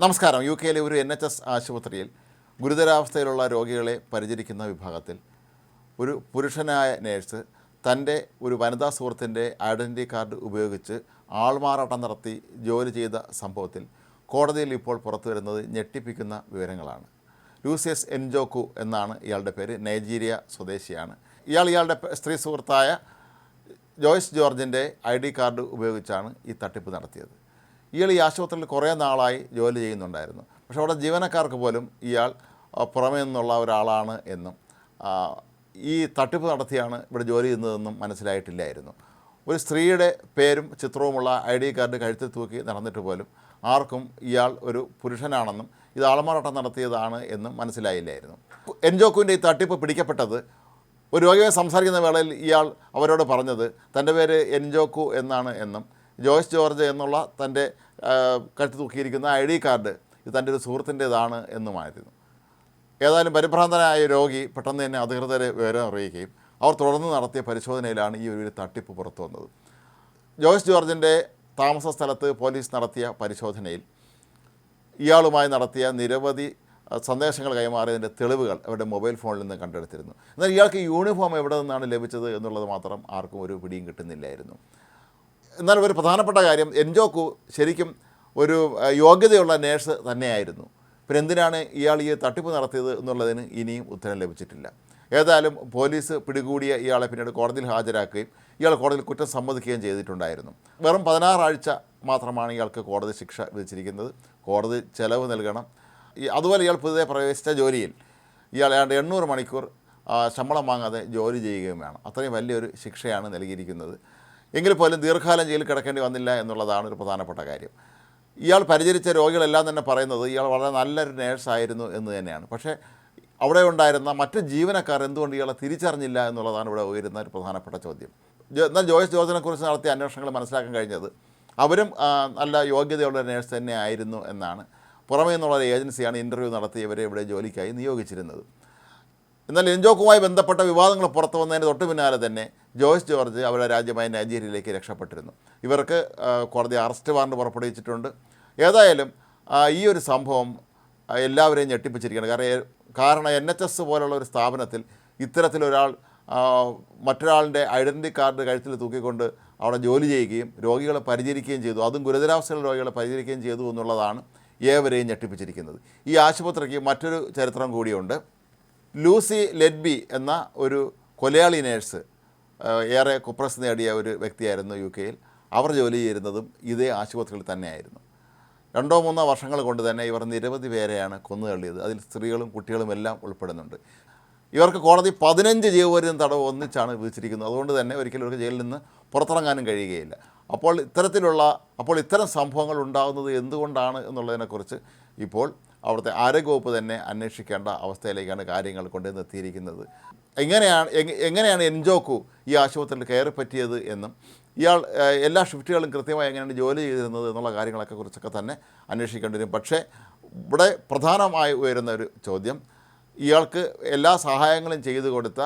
നമസ്കാരം. യു കെയിലെ ഒരു എൻ എച്ച് എസ് ആശുപത്രിയിൽ ഗുരുതരാവസ്ഥയിലുള്ള രോഗികളെ പരിചരിക്കുന്ന വിഭാഗത്തിൽ ഒരു പുരുഷനായ നേഴ്സ് തന്റെ ഒരു വനിതാ സുഹൃത്തിന്റെ ഐഡന്റിറ്റി കാർഡ് ഉപയോഗിച്ച് ആൾമാറാട്ടം നടത്തി ജോലി ചെയ്ത സംഭവത്തിൽ കോടതിയിൽ ഇപ്പോൾ പുറത്തു വരുന്നത് ഞെട്ടിപ്പിക്കുന്ന വിവരങ്ങളാണ്. ലൂസിയസ് എൻജോക്കു എന്നാണ് ഇയാളുടെ പേര്. നൈജീരിയ സ്വദേശിയാണ്. ഇയാൾ ഇയാളുടെ സ്ത്രീ സുഹൃത്തായ ജോയ്സ് ജോർജിന്റെ ഐ ഡി കാർഡ് ഉപയോഗിച്ചാണ് ഈ തട്ടിപ്പ് നടത്തിയത്. ഇയാൾ ഈ ആശുപത്രിയിൽ കുറേ നാളായി ജോലി ചെയ്യുന്നുണ്ടായിരുന്നു. പക്ഷേ അവിടെ ജീവനക്കാർക്ക് പോലും ഇയാൾ പുറമേ നിന്നുള്ള ഒരാളാണ് എന്നും ഈ തട്ടിപ്പ് നടത്തിയാണ് ഇവിടെ ജോലി ചെയ്യുന്നതെന്നും മനസ്സിലായിട്ടില്ലായിരുന്നു. ഒരു സ്ത്രീയുടെ പേരും ചിത്രവുമുള്ള ഐ ഡി കാർഡ് കഴുത്തിൽ തൂക്കി നടന്നിട്ട് പോലും ആർക്കും ഇയാൾ ഒരു പുരുഷനാണെന്നും ഇത് ആൾമാറാട്ടം നടത്തിയതാണ് എന്നും മനസ്സിലായില്ലായിരുന്നു. എൻജോക്കുവിന്റെ ഈ തട്ടിപ്പ് പിടിക്കപ്പെട്ടത് ഒരു രോഗിയെ സംസാരിക്കുന്ന വേളയിൽ ഇയാൾ അവരോട് പറഞ്ഞത് തന്റെ പേര് എൻജോക്കു എന്നാണ് എന്നും ജോയ്സ് ജോർജ് എന്നുള്ള തന്റെ കഴുത്ത് തൂക്കിയിരിക്കുന്ന ഐ ഡി കാർഡ് ഇത് തന്റെ ഒരു സുഹൃത്തിന്റേതാണ് എന്നുമായിരുന്നു. ഏതായാലും പരിഭ്രാന്തനായ രോഗി പെട്ടെന്ന് തന്നെ അധികൃതരെ വിവരം അറിയിക്കുകയും അവർ തുടർന്ന് നടത്തിയ പരിശോധനയിലാണ് ഈ ഒരു തട്ടിപ്പ് പുറത്തു വന്നത്. ജോയ്സ് ജോർജിന്റെ താമസ സ്ഥലത്ത് പോലീസ് നടത്തിയ പരിശോധനയിൽ ഇയാളുമായി നടത്തിയ നിരവധി സന്ദേശങ്ങൾ കൈമാറിയതിന്റെ തെളിവുകൾ അവരുടെ മൊബൈൽ ഫോണിൽ നിന്ന് കണ്ടെടുത്തിരുന്നു. എന്നാൽ ഇയാൾക്ക് യൂണിഫോം എവിടെ നിന്നാണ് ലഭിച്ചത് എന്നുള്ളത് മാത്രം ആർക്കും ഒരു പിടിയും കിട്ടുന്നില്ലായിരുന്നു. എന്നാൽ ഒരു പ്രധാനപ്പെട്ട കാര്യം എൻജോക്കു ശരിക്കും ഒരു യോഗ്യതയുള്ള നേഴ്സ് തന്നെയായിരുന്നു. പിന്നെ എന്തിനാണ് ഇയാൾ ഈ തട്ടിപ്പ് നടത്തിയത് എന്നുള്ളതിന് ഇനിയും ഉത്തരം ലഭിച്ചിട്ടില്ല. ഏതായാലും പോലീസ് പിടികൂടിയ ഇയാളെ പിന്നീട് കോടതിയിൽ ഹാജരാക്കുകയും ഇയാൾ കോടതിയിൽ കുറ്റം സമ്മതിക്കുകയും ചെയ്തിട്ടുണ്ടായിരുന്നു. വെറും പതിനാറാഴ്ച മാത്രമാണ് ഇയാൾക്ക് കോടതി ശിക്ഷ വിധിച്ചിരിക്കുന്നത്. കോടതി ചെലവ് നൽകണം. അതുപോലെ ഇയാൾ പുതിയ പ്രവേശിച്ച ജോലിയിൽ ഇയാൾ ഏതാണ്ട് എണ്ണൂറ് മണിക്കൂർ ശമ്പളം വാങ്ങാതെ ജോലി ചെയ്യുകയും വേണം. അത്രയും വലിയൊരു ശിക്ഷയാണ് നൽകിയിരിക്കുന്നത്. എങ്കിൽ പോലും ദീർഘകാലം ജയിലിൽ കിടക്കേണ്ടി വന്നില്ല എന്നുള്ളതാണ് ഒരു പ്രധാനപ്പെട്ട കാര്യം. ഇയാൾ പരിചരിച്ച രോഗികളെല്ലാം തന്നെ പറയുന്നത് ഇയാൾ വളരെ നല്ലൊരു നേഴ്സായിരുന്നു എന്ന് തന്നെയാണ്. പക്ഷേ അവിടെ ഉണ്ടായിരുന്ന മറ്റ് ജീവനക്കാർ എന്തുകൊണ്ട് ഇയാളെ തിരിച്ചറിഞ്ഞില്ല എന്നുള്ളതാണ് ഇവിടെ ഉയരുന്ന ഒരു പ്രധാനപ്പെട്ട ചോദ്യം. എന്നാൽ ജോയ്സ് ജോർജിനെക്കുറിച്ച് നടത്തിയ അന്വേഷണങ്ങൾ മനസ്സിലാക്കാൻ കഴിഞ്ഞത് അവരും നല്ല യോഗ്യതയുള്ള നേഴ്സ് തന്നെ ആയിരുന്നു എന്നാണ്. പുറമേ നിന്നുള്ള ഏജൻസിയാണ് ഇന്റർവ്യൂ നടത്തി ഇവരെ ഇവിടെ ജോലിക്കായി നിയോഗിച്ചിരുന്നത്. എന്നാൽ എൻജോക്കുമായി ബന്ധപ്പെട്ട വിവാദങ്ങൾ പുറത്തു വന്നതിന് തൊട്ട് പിന്നാലെ തന്നെ ജോയ്സ് ജോർജ് അവരുടെ രാജ്യമായ നൈജീരിയയിലേക്ക് രക്ഷപ്പെട്ടിരുന്നു. ഇവർക്ക് കോടതി അറസ്റ്റ് വാറണ്ട് പുറപ്പെടുവിച്ചിട്ടുണ്ട്. ഏതായാലും ഈ ഒരു സംഭവം എല്ലാവരെയും ഞെട്ടിപ്പിച്ചിരിക്കുകയാണ്. കാരണം കാരണം എൻ എച്ച് എസ് പോലുള്ള ഒരു സ്ഥാപനത്തിൽ ഇത്തരത്തിലൊരാൾ മറ്റൊരാളുടെ ഐഡന്റിറ്റി കാർഡ് കഴുത്തിൽ തൂക്കിക്കൊണ്ട് അവിടെ ജോലി ചെയ്യുകയും രോഗികളെ പരിചരിക്കുകയും ചെയ്തു. അതും ഗുരുതരാവസ്ഥയിലെ രോഗികളെ പരിചരിക്കുകയും ചെയ്തു എന്നുള്ളതാണ് ഏവരെയും ഞെട്ടിപ്പിച്ചിരിക്കുന്നത്. ഈ ആശുപത്രിക്ക് മറ്റൊരു ചരിത്രം കൂടിയുണ്ട്. ലൂസി ലെഡ്ബി എന്ന ഒരു കൊലയാളി നേഴ്സ് ഏറെ കുപ്രസ് നേടിയ ഒരു വ്യക്തിയായിരുന്നു യു കെയിൽ. അവർ ജോലി ചെയ്യുന്നതും ഇതേ ആശുപത്രിയിൽ തന്നെയായിരുന്നു. രണ്ടോ മൂന്നോ വർഷങ്ങൾ കൊണ്ട് തന്നെ ഇവർ നിരവധി പേരെയാണ് കൊന്നു തള്ളിയത് അതിൽ സ്ത്രീകളും കുട്ടികളും എല്ലാം ഉൾപ്പെടുന്നുണ്ട്. ഇവർക്ക് കോടതി പതിനഞ്ച് ജീവപര്യന്തം തടവ് ഒന്നിച്ചാണ് വിധിച്ചിരിക്കുന്നത്. അതുകൊണ്ട് തന്നെ ഒരിക്കലും ഇവർക്ക് ജയിലിൽ നിന്ന് പുറത്തിറങ്ങാനും കഴിയുകയില്ല. അപ്പോൾ ഇത്തരത്തിലുള്ള അപ്പോൾ ഇത്തരം സംഭവങ്ങൾ ഉണ്ടാകുന്നത് എന്തുകൊണ്ടാണ് എന്നുള്ളതിനെക്കുറിച്ച് ഇപ്പോൾ അവിടുത്തെ ആരോഗ്യവകുപ്പ് തന്നെ അന്വേഷിക്കേണ്ട അവസ്ഥയിലേക്കാണ് കാര്യങ്ങൾ കൊണ്ടുവന്ന് എത്തിയിരിക്കുന്നത്. എങ്ങനെയാണ് എങ്ങ- എങ്ങനെയാണ് എൻജോക്കു ഈ ആശുപത്രിയിൽ കയറി പറ്റിയത് എന്നും ഇയാൾ എല്ലാ ഷിഫ്റ്റുകളും കൃത്യമായി എങ്ങനെയാണ് ജോലി ചെയ്തിരുന്നത് എന്നുള്ള കാര്യങ്ങളൊക്കെ കുറിച്ചൊക്കെ തന്നെ അന്വേഷിക്കേണ്ടി വരും. പക്ഷേ ഇവിടെ പ്രധാനമായി ഉയരുന്ന ഒരു ചോദ്യം ഇയാൾക്ക് എല്ലാ സഹായങ്ങളും ചെയ്തു കൊടുത്ത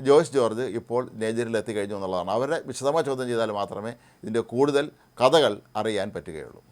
ജോയ്സ് ജോർജ് ഇപ്പോൾ നേജറിൽ എത്തിക്കഴിഞ്ഞു എന്നുള്ളതാണ്. അവരെ വിശദമായി ചോദ്യം ചെയ്താൽ മാത്രമേ ഇതിന്റെ കൂടുതൽ കഥകൾ അറിയാൻ പറ്റുകയുള്ളൂ.